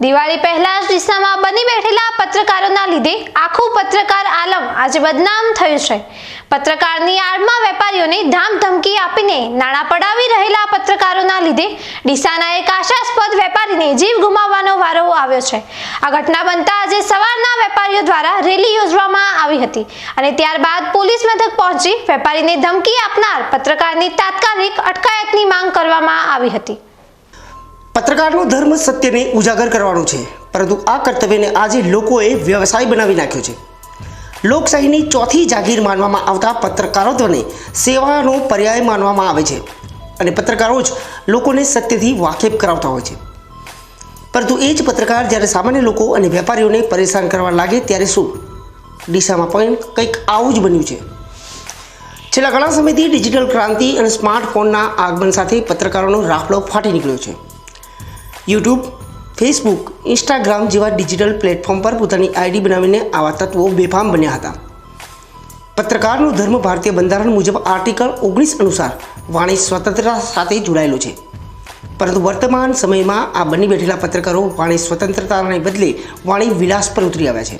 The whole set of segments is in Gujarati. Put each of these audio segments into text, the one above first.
દિવાળી પહેલા જ દિશામાં બની બેઠેલા પત્રકારોના લીધે આખું પત્રકાર આલમ આજે બદનામ થયું છે. પત્રકારની આડમાં વેપારીઓને ધામધમકી આપીને નાણાં પડાવી રહેલા પત્રકારોના લીધે ડીસાના એક આશાસ્પદ વેપારીને જીવ ગુમાવવાનો વારો આવ્યો છે. આ ઘટના બનતા આજે સવારના વેપારીઓ દ્વારા રેલી યોજવામાં આવી હતી અને ત્યારબાદ પોલીસ મથક પહોંચી વેપારીને ધમકી આપનાર પત્રકારની તાત્કાલિક અટકાયતની માંગ કરવામાં આવી હતી. પત્રકારનો ધર્મ સત્યને ઉજાગર કરવાનો છે, પરંતુ આ કર્તવ્યને આજે લોકોએ વ્યવસાય બનાવી નાખ્યો છે. લોકશાહીની ચોથી જાગીર માનવામાં આવતા પત્રકારત્વને સેવાનો પર્યાય માનવામાં આવે છે અને પત્રકારો જ લોકોને સત્યથી વાકેફ કરાવતા હોય છે. પરંતુ એ જ પત્રકાર જ્યારે સામાન્ય લોકો અને વેપારીઓને પરેશાન કરવા લાગે ત્યારે શું? ડીસામાં પણ કંઈક આવું જ બન્યું છે. છેલ્લા ઘણા સમયથી ડિજિટલ ક્રાંતિ અને સ્માર્ટફોનના આગમન સાથે પત્રકારોનો રાફડો ફાટી નીકળ્યો છે. યુટ્યુબ, ફેસબુક, ઇન્સ્ટાગ્રામ જેવા ડિજિટલ પ્લેટફોર્મ પર પોતાની આઈડી બનાવીને આવા તત્વો બેફામ બન્યા હતા. પત્રકારનો ધર્મ ભારતીય બંધારણ મુજબ આર્ટિકલ ઓગણીસ અનુસાર વાણી સ્વતંત્રતા સાથે જોડાયેલો છે. પરંતુ વર્તમાન સમયમાં આ બની બેઠેલા પત્રકારો વાણી સ્વતંત્રતાને બદલે વાણી વિલાસ પર ઉતરી આવ્યા છે.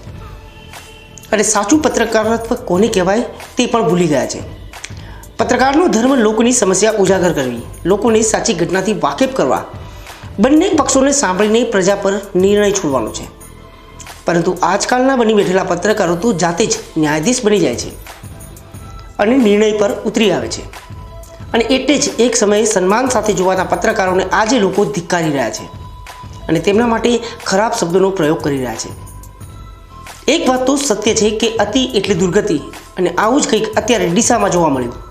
અને સાચું પત્રકારત્વ કોને કહેવાય તે પણ ભૂલી ગયા છે. પત્રકારનો ધર્મ લોકોની સમસ્યા ઉજાગર કરવી, લોકોને સાચી ઘટનાથી વાકેફ કરવા બંને પક્ષોને સાંભળીને પ્રજા પર નિર્ણય છોડવાનો છે. પરંતુ આજકાલના બની બેઠેલા પત્રકારો તો જાતે જ ન્યાયાધીશ બની જાય છે અને નિર્ણય પર ઉતરી આવે છે. અને એટલે જ એક સમયે સન્માન સાથે જોવાતા પત્રકારોને આજે લોકો ધિક્કારી રહ્યા છે અને તેમના માટે ખરાબ શબ્દોનો પ્રયોગ કરી રહ્યા છે. એક વાત તો સત્ય છે કે અતિ એટલે દુર્ગતિ અને આવું જ કંઈક અત્યારે ડીસામાં જોવા મળ્યું.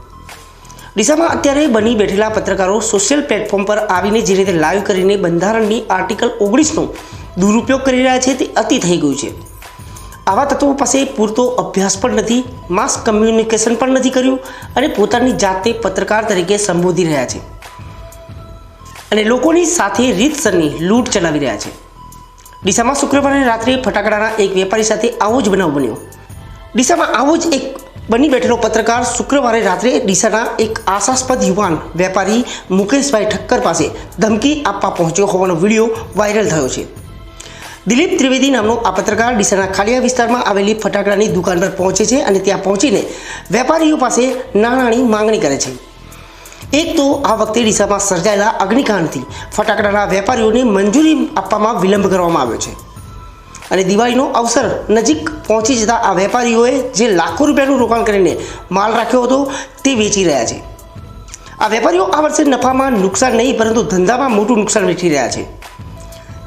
ડીસામાં અત્યારે બની બેઠેલા પત્રકારો સોશિયલ પ્લેટફોર્મ પર આવીને જે રીતે લાઈવ કરીને બંધારણની આર્ટિકલ ઓગણીસનો દુરુપયોગ કરી રહ્યા છે તે અતિ થઈ ગયું છે. આવા તત્વો પાસે પૂરતો અભ્યાસ પણ નથી માસ કમ્યુનિકેશન પણ નથી કર્યું અને પોતાની જાતે પત્રકાર તરીકે સંબોધી રહ્યા છે. અને લોકોની સાથે રીતસરની લૂંટ ચલાવી રહ્યા છે. ડીસામાં શુક્રવારે રાત્રે ફટાકડાના એક વેપારી સાથે આવો જ બનાવ બન્યો. ડીસામાં આવો જ એક બની બેઠેલો પત્રકાર શુક્રવારે રાત્રે ડીસાના એક આશાસ્પદ યુવાન વેપારી મુકેશભાઈ ઠક્કર પાસે ધમકી આપવા પહોંચ્યો હોવાનો વીડિયો વાયરલ થયો છે. દિલીપ ત્રિવેદી નામનો આ પત્રકાર ડીસાના ખાડિયા વિસ્તારમાં આવેલી ફટાકડાની દુકાન પર પહોંચે છે અને ત્યાં પહોંચીને વેપારીઓ પાસે નાણાંની માંગણી કરે છે. એક તો આ વખતે ડીસામાં સર્જાયેલા અગ્નિકાંડથી ફટાકડાના વેપારીઓને મંજૂરી આપવામાં વિલંબ કરવામાં આવ્યો છે. અને દિવાળીનો અવસર નજીક પહોંચી જતા આ વેપારીઓએ જે લાખો રૂપિયાનું રોકાણ કરીને માલ રાખ્યો હતો તે વેચી રહ્યા છે. આ વેપારીઓ આ વર્ષે નફામાં નુકસાન નહીં, પરંતુ ધંધામાં મોટું નુકસાન વેઠી રહ્યા છે.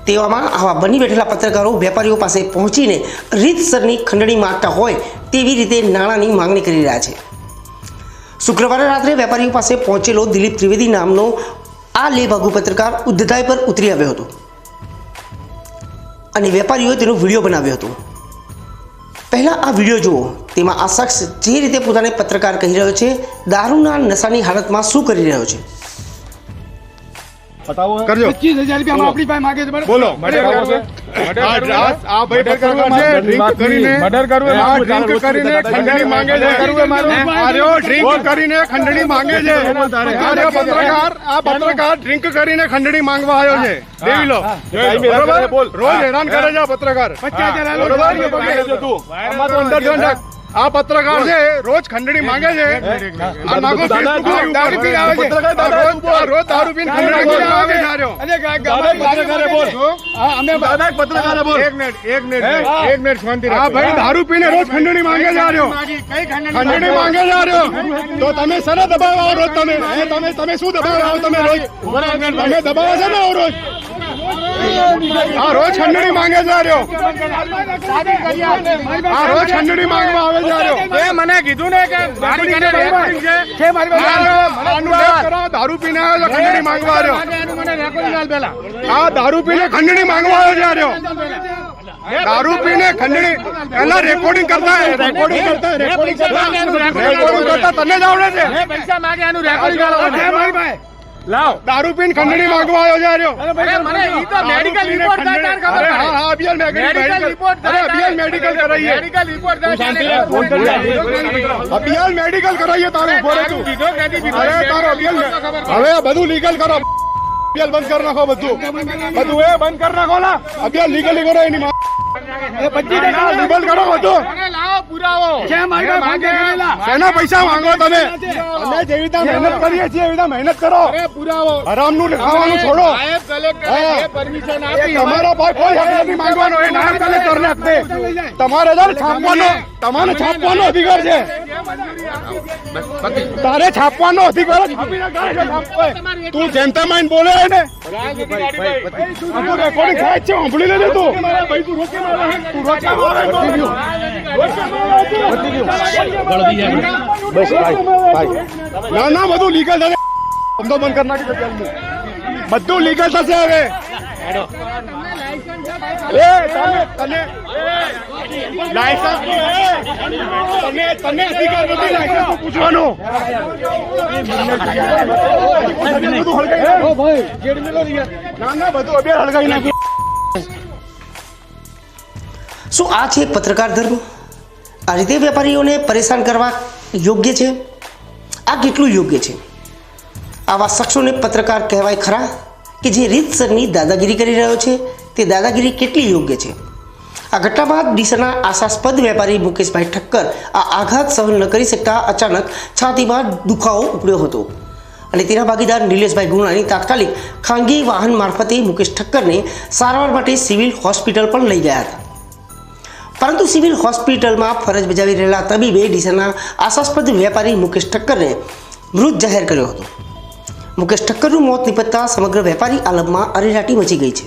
તેવામાં આવા બની બેઠેલા પત્રકારો વેપારીઓ પાસે પહોંચીને રીતસરની ખંડણી માગતા હોય તેવી રીતે નાણાંની માંગણી કરી રહ્યા છે. શુક્રવારે રાત્રે વેપારીઓ પાસે પહોંચેલો દિલીપ ત્રિવેદી નામનો આ લેભાગુ પત્રકાર ઉદ્ધતાઈ પર ઉતરી આવ્યો હતો. અને વેપારીઓએ તેનો વીડિયો બનાવ્યો હતો. પહેલાં આ વીડિયો જુઓ. તેમાં આ શખ્સ જે રીતે પોતાને પત્રકાર કહી રહ્યો છે દારૂના નશાની હાલતમાં શું કરી રહ્યો છે? બતાવો. કરજો. પચીસ હજાર રૂપિયા આપણી પાસે માગે છે? બોલો. આ ભાઈ ડ્રિંક કરીને મર્ડર કરવું આ ડ્રિંક કરીને ખંડણી માંગે છે. આ ડ્રિંક કરીને ખંડણી માંગે છે. આ પત્રકાર આ પત્રકાર ડ્રિંક કરીને ખંડણી માંગવા આવ્યો છે. દેવી લો. બરોબર? રોજ હેરાન કરે છે પત્રકાર. બરોબર? અંદર આ પત્રકાર છે રોજ ખંડણી માંગે છે. આ નાગો દાદા, Facebook ઉપર. દારૂ પીને આવે છે. રોજ દારૂ પીને ખંડણી આવે છે. અને પત્રકારે બોલ. હા, અમે દાદા એક પત્રકારે બોલ. એક મિનિટ એક મિનિટ એક મિનિટ શાંતિ આ ભાઈ દારૂ પીને રોજ ખંડણી માંગે છે આ રહ્યો ખંડણી ખંડણી માંગે છે આ રહ્યો તો તમે શેના દબાવ આવો રોજ તમે? તમે તમે શું દબાવ આવો તમે રોજ? તમે દબાવો છો ને આવો રોજ? આ રોજ ખંડણી માંગે છે રહ્યો આ રોજ ખંડણી માંગવા આવે છે રહ્યો એ મને કીધું ને કે મારી ઘરે રેકોર્ડિંગ છે. દારૂ પીને આવ્યો છે ખંડણી માંગવા રહ્યો. આ દારૂ પીને ખંડણી માંગવા આવ્યો છે રહ્યો દારૂ પીને ખંડણી પેલા. રેકોર્ડિંગ કરતા રેકોર્ડિંગ કરતા રેકોર્ડિંગ કરતા રેકોર્ડિંગ કરતા તને જ આવડે છે. પૈસા માંગે એનું રેકોર્ડિંગ કરો મારી પાસે. લાવ. દારૂ પીને ખંડણી માંગવા આવ્યો છે અરે. મને ઈ તો મેડિકલ રિપોર્ટ થાય તાર ખબર અરે હા હા અભિયાન મેડિકલ મેડિકલ રિપોર્ટ અરે અભિયાન મેડિકલ કરાઈએ. મેડિકલ રિપોર્ટ થાય ત્યારે ફોન કરી અભિયાન મેડિકલ કરાઈએ તારું ઊભો રહે તું કીધો કેદી કીધો? અરે તારો અભિયાન હવે આ બધું લીગલ કરો. અભિયાન બંધ કરી નાખો બધું. બધું એ બંધ કરી નાખો લા. અભિયાન લીગલી કરો એની માં લીગલ કરો બધું. પુરાવો. શેના પૈસા માંગો તમે? અમે જેવી રીતે મહેનત કરીએ છીએ એવી રીતે મહેનત કરો. અરે પુરાવો. હરામનું ખાવાનું છોડો. પરમિશન આપી તમારા પાસે કોઈ હક નથી માંગવાનો. એ નાયબ કલેક્ટર ને છે તમારે દર છાપવાનો? તમારે છાપવાનો અધિકાર છે. તારે છાપવાનો અધિકાર. તું જનતા માઇન બોલે ને રેકોર્ડિંગ થાય જ છે સાંભળી લેજે તું. તું રોકી મારે. ના ના બધું લીગલ થશે ધંધો બંધ કરી નાખી બધું લીગલ થશે હવે શું આ છે પત્રકાર ધર્મ આ રીતે વેપારીઓને પરેશાન કરવા યોગ્ય છે? આ કેટલું યોગ્ય છે? આવા શખ્સોને પત્રકાર કહેવાય ખરા કે જે રીતસરની દાદાગીરી કરી રહ્યો છે, તે દાદાગીરી કેટલી યોગ્ય છે? આ ઘટના બાદ ડીસાના આશાસ્પદ વેપારી મુકેશભાઈ ઠક્કર આ આઘાત સહન ન કરી શકતા અચાનક છાતીમાં દુખાવો ઉપડ્યો હતો. અને તેના ભાગીદાર નિલેશભાઈ ગુણાની તાત્કાલિક ખાનગી વાહન મારફતે મુકેશ ઠક્કરને સારવાર માટે સિવિલ હોસ્પિટલ પણ લઈ ગયા હતા. પરંતુ સિવિલ હોસ્પિટલમાં ફરજ બજાવી રહેલા તબીબે ડીસાના આશાસ્પદ વેપારી મુકેશ ઠક્કરને મૃત જાહેર કર્યો હતો. મુકેશ ઠક્કરનું મોત નિપજતા સમગ્ર વેપારી આલમમાં અરેરાટી મચી ગઈ છે.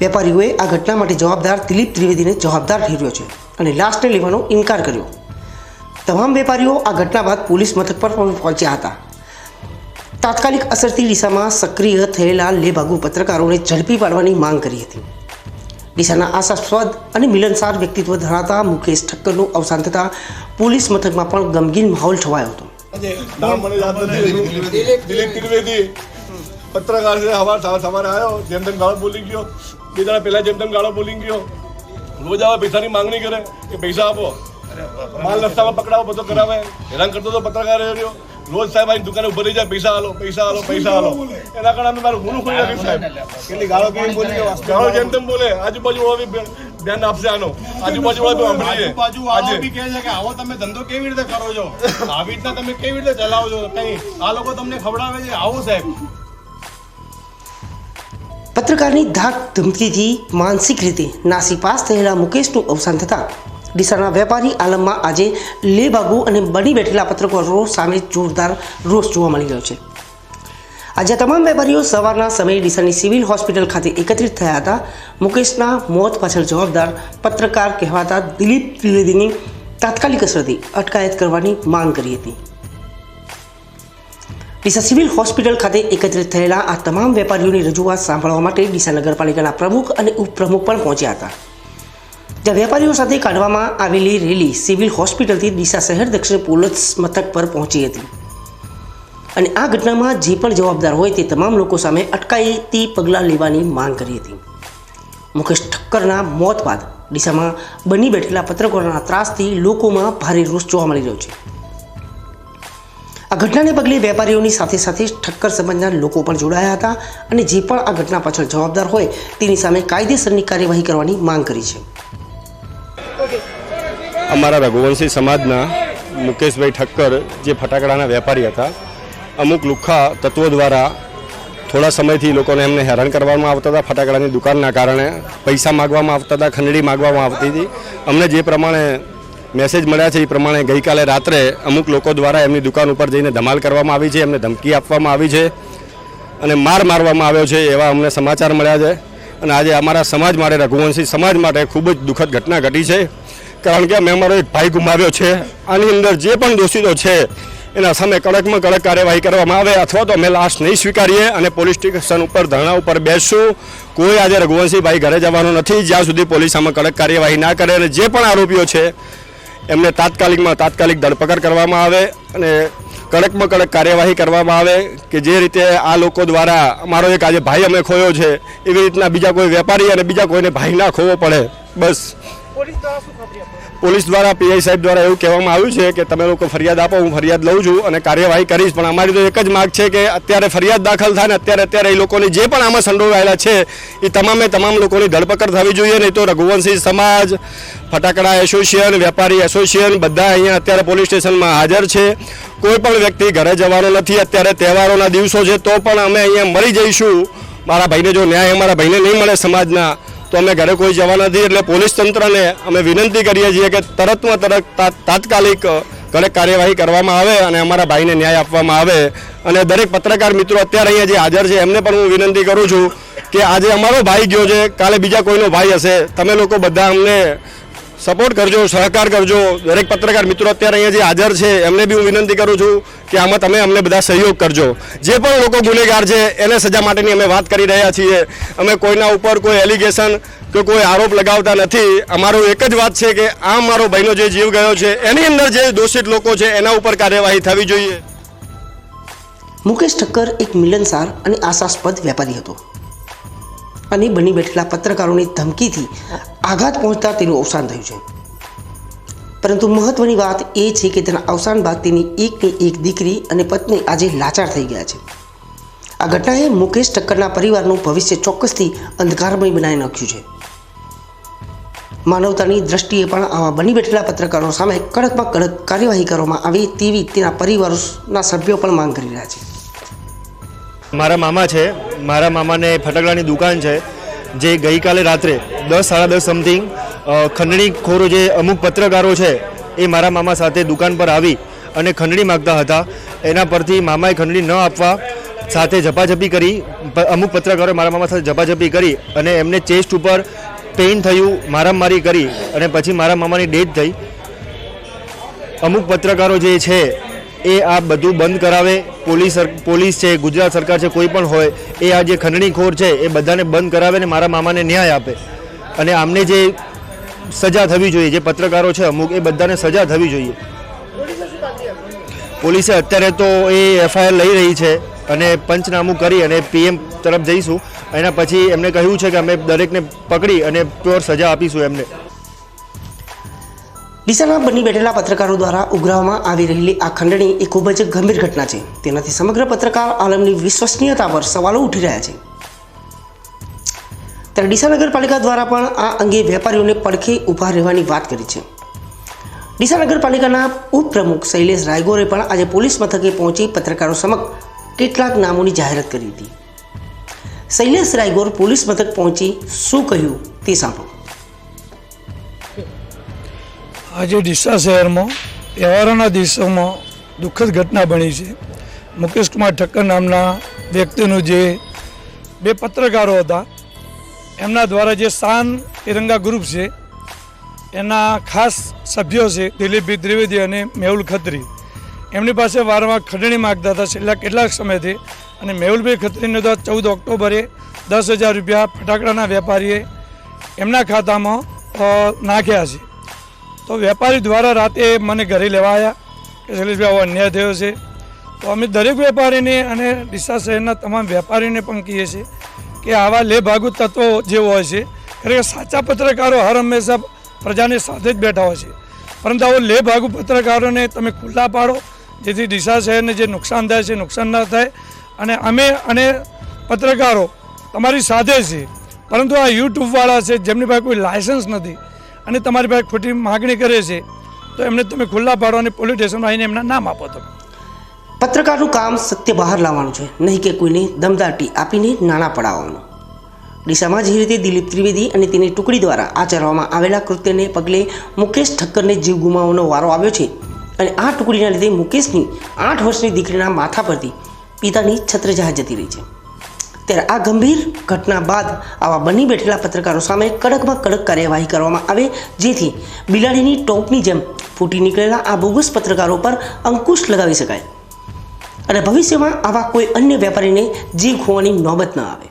વેપારીઓએ આ ઘટના માટે જવાબદાર દિલીપ ત્રિવેદીને જવાબદાર ઠેર્યો છે અને લાશને લેવાનો ઇનકાર કર્યો. તમામ વેપારીઓ આ ઘટના બાદ પોલીસ મથક પર પણ પહોંચ્યા હતા. તાત્કાલિક અસરથી ડીસામાં સક્રિય થયેલા લેભાગુ પત્રકારોને ઝડપી પાડવાની માંગ કરી હતી. ડીસાના આશાસ્પદ અને મિલનસાર વ્યક્તિત્વ ધરાવતા મુકેશ ઠક્કરનું અવસાન થતાં પોલીસ મથકમાં પણ ગમગીન માહોલ છવાયો હતો. પત્રકાર છે સવારે આવ્યો, જેમ તેમ ગાળો બોલી ગયો. બે દાડા પહેલા જેમ તેમ ગાળો બોલી ગયો. રોજ પૈસાની માંગણી કરે કે પૈસા આપો. માલ રસ્તામાં પકડાવો, બધો કરાવે. હેરાન કરતો તો પત્રકાર રોજ સાહેબ આની દુકાને ઉભરી જાય પૈસા હાલો પૈસા હાલો પૈસા હાલો એના કારણે અમે મારું ગુનું ખોઈ નાખ્યું સાહેબ. કેટલી ગાળો કેવી બોલી ગાળો જેમ તેમ બોલે આજુબાજુ વાળા ધ્યાન આપશે આનો. આજુબાજુ વાળા બી સાંભળી આજુબાજુ આજે. બી કહે છે કે આવો તમે ધંધો કેવી રીતે કરો છો? આવી રીતના તમે કેવી રીતે ચલાવો છો? કઈ આ લોકો તમને ખવડાવે છે? આવો સાહેબ. પત્રકારની ધાક ધમકીથી માનસિક રીતે નાસીપાસ થયેલા મુકેશનું અવસાન થતાં ડીસાના વેપારી આલમમાં આજે લેભાગુ અને બની બેઠેલા પત્રકારો સામે જોરદાર રોષ જોવા મળી રહ્યો છે. આજે તમામ વેપારીઓ સવારના સમયે ડીસાની સિવિલ હોસ્પિટલ ખાતે એકત્રિત થયા હતા. મુકેશના મોત પાછળ જવાબદાર પત્રકાર કહેવાતા દિલીપ ત્રિવેદીની તાત્કાલિક અસરથી અટકાયત કરવાની માંગ કરી હતી. ડીસા સિવિલ હોસ્પિટલ ખાતે એકત્રિત થયેલા આ તમામ વેપારીઓની રજૂઆત સાંભળવા માટે ડીસા નગરપાલિકાના પ્રમુખ અને ઉપપ્રમુખ પણ પહોંચ્યા હતા. વેપારીઓ સાથે કાઢવામાં આવેલી રેલી સિવિલ હોસ્પિટલથી ડીસા શહેર દક્ષિણ પોલીસ મથક પર પહોંચી હતી. અને આ ઘટનામાં જે પણ જવાબદાર હોય તે તમામ લોકો સામે અટકાયતી પગલાં લેવાની માંગ કરી હતી. મુકેશ ઠક્કરના મોત બાદ ડીસામાં બની બેઠેલા પત્રકારોના ત્રાસથી લોકોમાં ભારે રોષ જોવા મળી રહ્યો છે. આ ઘટનાને પગલે વેપારીઓની સાથે સાથે ઠક્કર સંબંધના લોકો પણ જોડાયા હતા અને જે પણ આ ઘટના પાછળ જવાબદાર હોય તેની સામે કાયદેસરની કાર્યવાહી કરવાની માંગ કરી છે. અમારા રઘુવંશી સમાજના મુકેશભાઈ ઠક્કર જે ફટાકડાના વેપારી હતા, અમુક લુખ્ખા તત્વો દ્વારા થોડા સમયથી લોકોને એમને હેરાન કરવામાં આવતા હતા, ફટાકડાની દુકાનના કારણે પૈસા માગવામાં આવતા હતા, ખંડણી માગવામાં આવતી હતી. અમને જે પ્રમાણે મેસેજ મળ્યા છે એ પ્રમાણે ગઈકાલે રાત્રે અમુક લોકો દ્વારા એમની દુકાન ઉપર જઈને ધમાલ કરવામાં આવી છે, એમને ધમકી આપવામાં આવી છે અને માર મારવામાં આવ્યો છે, એવા અમને સમાચાર મળ્યા છે. અને આજે અમારા સમાજ માટે, રઘુવંશી સમાજ માટે ખૂબ જ દુઃખદ ઘટના ઘટી છે. કારણ કે અમે અમારો એક ભાઈ ગુમાવ્યો છે. આની અંદર જે પણ દોષિતો છે, એના સામે કડકમાં કડક કાર્યવાહી કરવામાં આવે અથવા તો અમે લાશ નહીં સ્વીકારીએ અને પોલીસ સ્ટેશન ઉપર ધરણા ઉપર બેસશું. કોઈ આજે રઘુવંશીભાઈ ઘરે જવાનું નથી, જ્યાં સુધી પોલીસ આમાં કડક કાર્યવાહી ના કરે અને જે પણ આરોપીઓ છે, એમને તાત્કાલિકમાં તાત્કાલિક ધરપકડ કરવામાં આવે અને કડકમાં કડક કાર્યવાહી કરવામાં આવે કે જે રીતે આ લોકો દ્વારા અમારો એક આજે ભાઈ અમે ખોયો છે, એવી રીતના બીજા કોઈ વેપારી અને બીજા કોઈને ભાઈ ના ખોવો પડે. બસ. પોલીસ દ્વારા પીઆઈ સાહેબ દ્વારા એવું કહેવામાં આવ્યું છે કે તમે લોકો ફરિયાદ આપો, હું ફરિયાદ લઉં છું અને કાર્યવાહી કરીશ. પણ અમારી તો એક જ માગ છે કે અત્યારે ફરિયાદ દાખલ થાય ને અત્યારે અત્યારે એ લોકોની જે પણ આમાં સંડોવાયેલા છે, એ તમામે તમામ લોકોની ધરપકડ થવી જોઈએ. નહીં તો રઘુવંશી સમાજ, ફટાકડા એસોસિએશન, વેપારી એસોસિએશન બધા અહીંયા અત્યારે પોલીસ સ્ટેશનમાં હાજર છે. કોઈ પણ વ્યક્તિ ઘરે જવાનો નથી, અત્યારે તહેવારોના દિવસો છે, તો પણ અમે અહીંયા મરી જઈશું. મારા ભાઈને જો ન્યાય અમારા ભાઈને નહીં મળે સમાજના તો અમે ઘરે કોઈ જવા નથી એટલે પોલીસ તંત્રને અમે વિનંતી કરીએ છીએ કે તરતમાં તરત તાત્કાલિક કડક કાર્યવાહી કરવામાં આવે અને અમારા ભાઈને ન્યાય આપવામાં આવે. અને દરેક પત્રકાર મિત્રો અત્યારે અહીંયા જે હાજર છે, એમને પણ હું વિનંતી કરું છું કે આજે અમારો ભાઈ ગયો છે, કાલે બીજા કોઈનો ભાઈ હશે. તમે લોકો બધા અમને સપોર્ટ કરજો, સહકાર કરજો. દરેક પત્રકાર મિત્રો અત્યારે અહીંયા જે હાજર છે, એમને બી હું વિનંતી કરું છું કે આમાં તમે અમને બધા સહયોગ કરજો. જે પણ લોકો ગુનેગાર છે, એને સજા માટેની અમે વાત કરી રહ્યા છીએ. અમે કોઈના ઉપર કોઈ એલિગેશન કે કોઈ આરોપ લગાવતા નથી. અમારો એક જ વાત છે કે આ મારો ભાઈનો જે જીવ ગયો છે, એની અંદર જે દોષિત લોકો છે, એના ઉપર કાર્યવાહી થવી જોઈએ. મુકેશ ઠક્કર એક મિલનસાર અને આશાસ્પદ વેપારી હતો. અને બની બેઠેલા પત્રકારોની ધમકીથી આઘાત પહોંચતા તેનું અવસાન થયું છે. પરંતુ મહત્વની વાત એ છે કે તેના અવસાન બાદ તેની એકની એક દીકરી અને પત્ની આજે લાચાર થઈ ગયા છે. આ ઘટનાએ મુકેશ ઠક્કરના પરિવારનું ભવિષ્ય ચોક્કસથી અંધકારમય બનાવી નાખ્યું છે. માનવતાની દ્રષ્ટિએ પણ આવા બની બેઠેલા પત્રકારો સામે કડકમાં કડક કાર્યવાહી કરવામાં આવે તેવી તેના પરિવારના સભ્યો પણ માંગ કરી રહ્યા છે. મારા મામા છે મારા મામાને ફટાકડાની દુકાન છે, જે ગઈકાલે રાત્રે દસ, સાડા દસ સમથિંગ ખંડણી ખોરો જે અમુક પત્રકારો છે, એ મારા મામા સાથે દુકાન પર આવી અને ખંડણી માગતા હતા. એના પરથી મામાએ ખંડણી ન આપવા સાથે ઝપાઝપી કરી અમુક પત્રકારોએ મારા મામા સાથે ઝપાઝપી કરી અને એમને ચેસ્ટ ઉપર પેઇન થયું, મારામારી કરી અને પછી મારા મામાની ડેથ થઈ. અમુક પત્રકારો જે છે એ આ બધું બંધ કરાવે. પોલીસ પોલીસ છે, ગુજરાત સરકાર છે, કોઈ પણ હોય, એ આ જે ખંડણીખોર છે, એ બધાને બંધ કરાવે ને મારા મામાને ન્યાય આપે. અને આમને જે સજા થવી જોઈએ, જે પત્રકારો છે અમુક, એ બધાને સજા થવી જોઈએ. પોલીસે અત્યારે તો એ એફઆઈઆર લઈ રહી છે અને પંચનામું કરી અને પીએમ તરફ જઈશું. એના પછી એમને કહ્યું છે કે અમે દરેકને પકડી અને પ્યોર સજા આપીશું એમને. ડીસાના બની બેઠેલા પત્રકારો દ્વારા ઉઘરાવવામાં આવી રહેલી આ ખંડણી એ ખૂબ જ ગંભીર ઘટના છે. તેનાથી સમગ્ર પત્રકાર આલમની વિશ્વસનીયતા પર સવાલો ઉઠી રહ્યા છે. ત્યારે ડીસા નગરપાલિકા દ્વારા પણ આ અંગે વેપારીઓને પડખે ઊભા રહેવાની વાત કરી છે. ડીસા નગરપાલિકાના ઉપપ્રમુખ શૈલેષ રાયગોરે પણ આજે પોલીસ મથકે પહોંચી પત્રકારો સમક્ષ કેટલાક નામોની જાહેરાત કરી હતી. શૈલેષ રાયગોર પોલીસ મથક પહોંચી શું કહ્યું તે સાંભળો. આજે ડીસા શહેરમાં તહેવારોના દિવસોમાં દુઃખદ ઘટના બની છે. મુકેશ કુમાર ઠક્કર નામના વ્યક્તિનું જે બે પત્રકારો હતા, એમના દ્વારા જે શાન તિરંગા ગ્રુપ છે, એના ખાસ સભ્યો છે દિલીપભાઈ ત્રિવેદી અને મેહુલ ખત્રી. એમની પાસે વારંવાર ખંડણી માગતા હતા છેલ્લા કેટલાક સમયથી અને મેહુલભાઈ ખત્રીને તો ચૌદ ઓક્ટોબરે દસ હજાર રૂપિયા ફટાકડાના વેપારીએ એમના ખાતામાં નાખ્યા છે. તો વેપારી દ્વારા રાતે મને ઘરે લેવા આવ્યા કે શૈલેષભાઈ, આવો અન્યાય થયો છે. તો અમે દરેક વેપારીને અને ડીસા શહેરના તમામ વેપારીને પણ કહીએ છીએ કે આવા લેભાગુ તત્વો જે હોય છે, ખરેખર સાચા પત્રકારો હર હંમેશા પ્રજાની સાથે જ બેઠા હોય છે. પરંતુ આવો લેભાગુ પત્રકારોને તમે ખુલ્લા પાડો, જેથી ડીસા શહેરને જે નુકસાન થાય છે નુકસાન ન થાય. અને અમે અને પત્રકારો તમારી સાથે છે પરંતુ આ યુટ્યુબવાળા છે, જેમની પાસે કોઈ લાયસન્સ નથી અને તમારી પાસે ખોટી માગણી કરે છે, તો એમને તમે ખુલ્લા પાડો અને પોલીસ સ્ટેશનમાં આવીને એમના નામ આપો તમે. પત્રકારનું કામ સત્ય બહાર લાવવાનું છે, નહીં કે કોઈને દમદાટી આપીને નાણાં પડાવવાનું. ડીસામાં જે રીતે દિલીપ ત્રિવેદી અને તેની ટુકડી દ્વારા આચરવામાં આવેલા કૃત્યને પગલે મુકેશ ઠક્કરને જીવ ગુમાવવાનો વારો આવ્યો છે અને આ ટુકડીના લીધે મુકેશની આઠ વર્ષની દીકરીના માથા પરથી પિતાની છત્રજાહ જતી રહી છે. ત્યારે આ ગંભીર ઘટના બાદ આવા બની બેઠેલા પત્રકારો સામે કડકમાં કડક કાર્યવાહી કરવામાં આવે, જેથી બિલાડીની ટોપની જેમ ફૂટી નીકળેલા આ બોગસ પત્રકારો પર અંકુશ લગાવી શકાય. અને ભવિષ્યમાં આવા કોઈ અન્ય વેપારીને જીવ ખોવાની નોબત ન આવે.